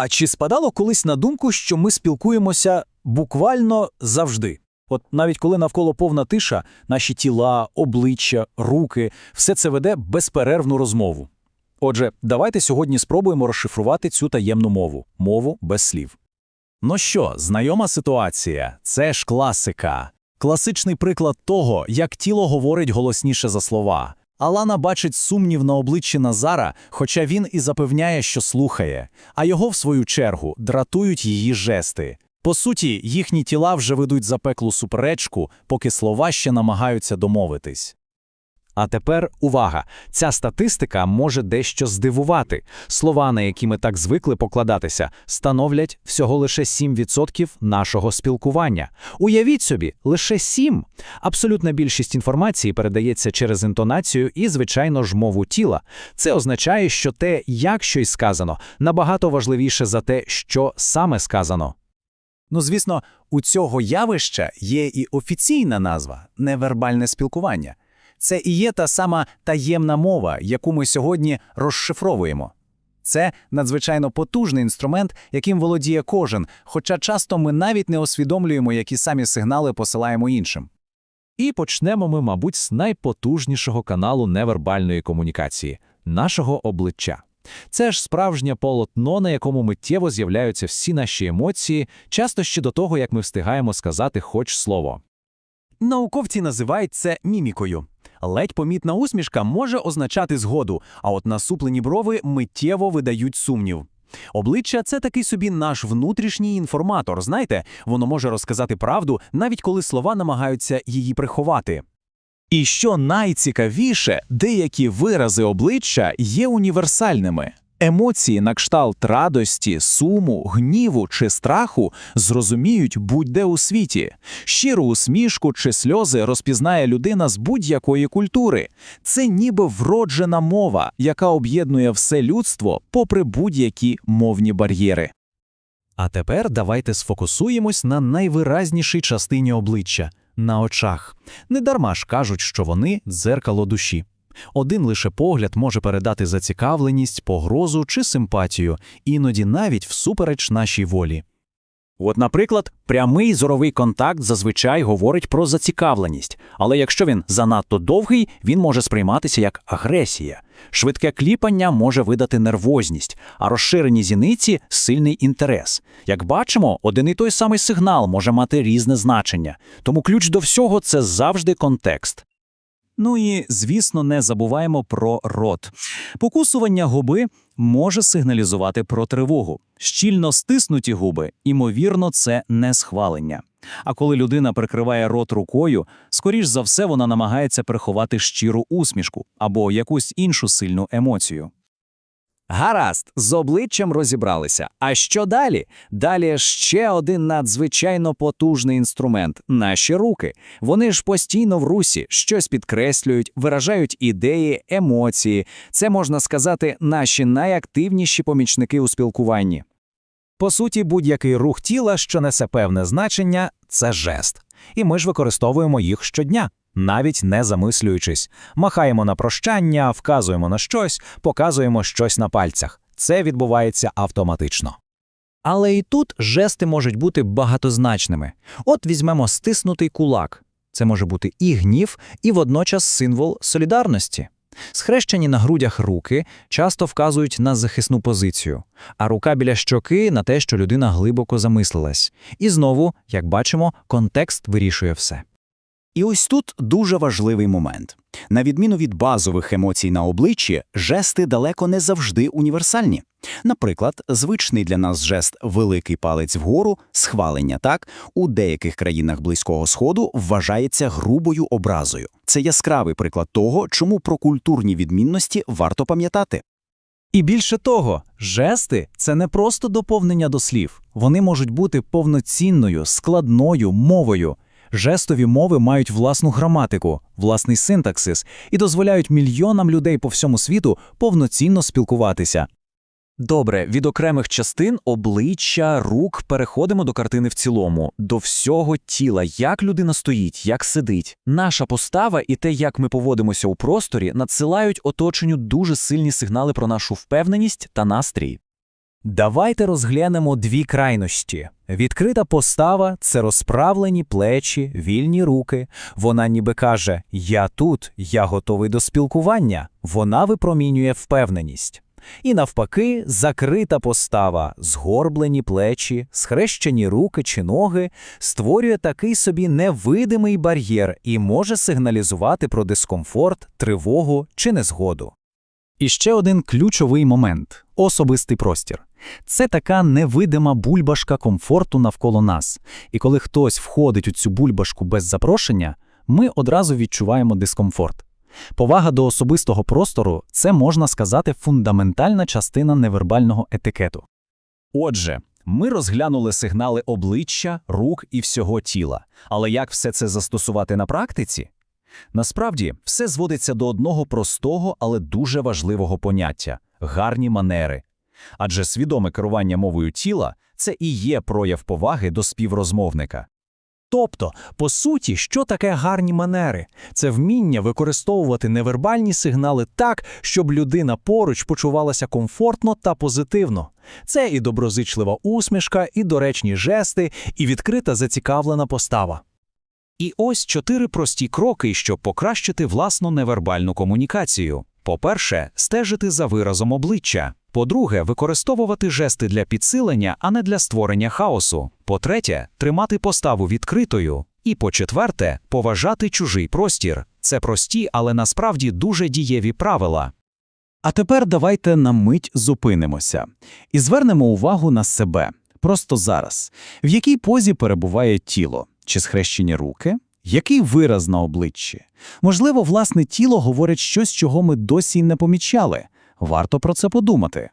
А чи спадало колись на думку, що ми спілкуємося буквально завжди? От навіть коли навколо повна тиша, наші тіла, обличчя, руки все це веде безперервну розмову. Отже, давайте сьогодні спробуємо розшифрувати цю таємну мову мову без слів. Ну що, знайома ситуація це ж класика. Класичний приклад того, як тіло говорить голосніше за слова. Алана бачить сумнів на обличчі Назара, хоча він і запевняє, що слухає, а його, в свою чергу, дратують її жести. По суті, їхні тіла вже ведуть запеклу суперечку, поки слова ще намагаються домовитись. А тепер увага! Ця статистика може дещо здивувати. Слова, на які ми так звикли покладатися, становлять всього лише 7% нашого спілкування. Уявіть собі, лише 7! Абсолютна більшість інформації передається через інтонацію і, звичайно ж, мову тіла. Це означає, що те, як щось сказано, набагато важливіше за те, що саме сказано. Ну, звісно, у цього явища є і офіційна назва невербальне спілкування. Це і є та сама таємна мова, яку ми сьогодні розшифровуємо. Це надзвичайно потужний інструмент, яким володіє кожен, хоча часто ми навіть не усвідомлюємо, які самі сигнали посилаємо іншим. І почнемо ми, мабуть, з найпотужнішого каналу невербальної комунікації нашого обличчя. Це ж справжнє полотно, на якому миттєво з'являються всі наші емоції, часто ще до того, як ми встигаємо сказати хоч слово. Науковці називають це мімікою. Ледь помітна усмішка може означати згоду, а от насуплені брови миттєво видають сумнів. Обличчя це такий собі наш внутрішній інформатор. Знаєте, воно може розказати правду, навіть коли слова намагаються її приховати. І що найцікавіше, деякі вирази обличчя є універсальними. Емоції на кшталт радості, суму, гніву чи страху зрозуміють будь-де у світі. Щиру усмішку чи сльози розпізнає людина з будь-якої культури. Це ніби вроджена мова, яка об'єднує все людство попри будь-які мовні бар'єри. А тепер давайте сфокусуємось на найвиразнішій частині обличчя на очах. Недарма ж кажуть, що вони дзеркало душі. Один лише погляд може передати зацікавленість, погрозу чи симпатію, іноді навіть всупереч нашій волі. От, наприклад, прямий зоровий контакт зазвичай говорить про зацікавленість, але якщо він занадто довгий, він може сприйматися як агресія. Швидке кліпання може видати нервозність, а розширені зіниці сильний інтерес. Як бачимо, один і той самий сигнал може мати різне значення, тому ключ до всього це завжди контекст. Ну і, звісно, не забуваємо про рот. Покусування губи може сигналізувати про тривогу. Щільно стиснуті губи, імовірно, це не схвалення. А коли людина прикриває рот рукою, скоріш за все вона намагається приховати щиру усмішку або якусь іншу сильну емоцію. Гаразд, з обличчям розібралися. А що далі? Далі ще один надзвичайно потужний інструмент наші руки. Вони ж постійно в русі, щось підкреслюють, виражають ідеї, емоції. Це можна сказати, наші найактивніші помічники у спілкуванні. По суті, будь-який рух тіла, що несе певне значення, це жест. І ми ж використовуємо їх щодня, навіть не замислюючись. Махаємо на прощання, вказуємо на щось, показуємо щось на пальцях. Це відбувається автоматично. Але і тут жести можуть бути багатозначними. От візьмемо стиснутий кулак. Це може бути і гнів, і водночас символ солідарності. Схрещені на грудях руки часто вказують на захисну позицію, а рука біля щоки на те, що людина глибоко замислилась. І знову, як бачимо, контекст вирішує все. І ось тут дуже важливий момент. На відміну від базових емоцій на обличчі, жести далеко не завжди універсальні. Наприклад, звичний для нас жест великий палець вгору, схвалення так, у деяких країнах Близького Сходу вважається грубою образою. Це яскравий приклад того, чому про культурні відмінності варто пам'ятати. І більше того, жести це не просто доповнення до слів, вони можуть бути повноцінною, складною мовою. Жестові мови мають власну граматику, власний синтаксис і дозволяють мільйонам людей по всьому світу повноцінно спілкуватися. Добре, від окремих частин обличчя, рук переходимо до картини в цілому, до всього тіла, як людина стоїть, як сидить. Наша постава і те, як ми поводимося у просторі, надсилають оточенню дуже сильні сигнали про нашу впевненість та настрій. Давайте розглянемо дві крайності. Відкрита постава – це розправлені плечі, вільні руки. Вона ніби каже «Я тут, я готовий до спілкування». Вона випромінює впевненість. І навпаки, закрита постава, згорблені плечі, схрещені руки чи ноги створює такий собі невидимий бар'єр і може сигналізувати про дискомфорт, тривогу чи незгоду. І ще один ключовий момент – особистий простір. Це така невидима бульбашка комфорту навколо нас. І коли хтось входить у цю бульбашку без запрошення, ми одразу відчуваємо дискомфорт. Повага до особистого простору – це, можна сказати, фундаментальна частина невербального етикету. Отже, ми розглянули сигнали обличчя, рук і всього тіла. Але як все це застосувати на практиці? Насправді, все зводиться до одного простого, але дуже важливого поняття – гарні манери. Адже свідоме керування мовою тіла – це і є прояв поваги до співрозмовника. Тобто, по суті, що таке гарні манери? Це вміння використовувати невербальні сигнали так, щоб людина поруч почувалася комфортно та позитивно. Це і доброзичлива усмішка, і доречні жести, і відкрита зацікавлена постава. І ось чотири прості кроки, щоб покращити власну невербальну комунікацію. По-перше, стежити за виразом обличчя. По-друге, використовувати жести для підсилення, а не для створення хаосу. По-третє, тримати поставу відкритою. І по-четверте, поважати чужий простір. Це прості, але насправді дуже дієві правила. А тепер давайте на мить зупинимося і звернемо увагу на себе, просто зараз. В якій позі перебуває тіло? Чи схрещені руки? Який вираз на обличчі? Можливо, власне тіло говорить щось, чого ми досі не помічали. Варто про це подумати.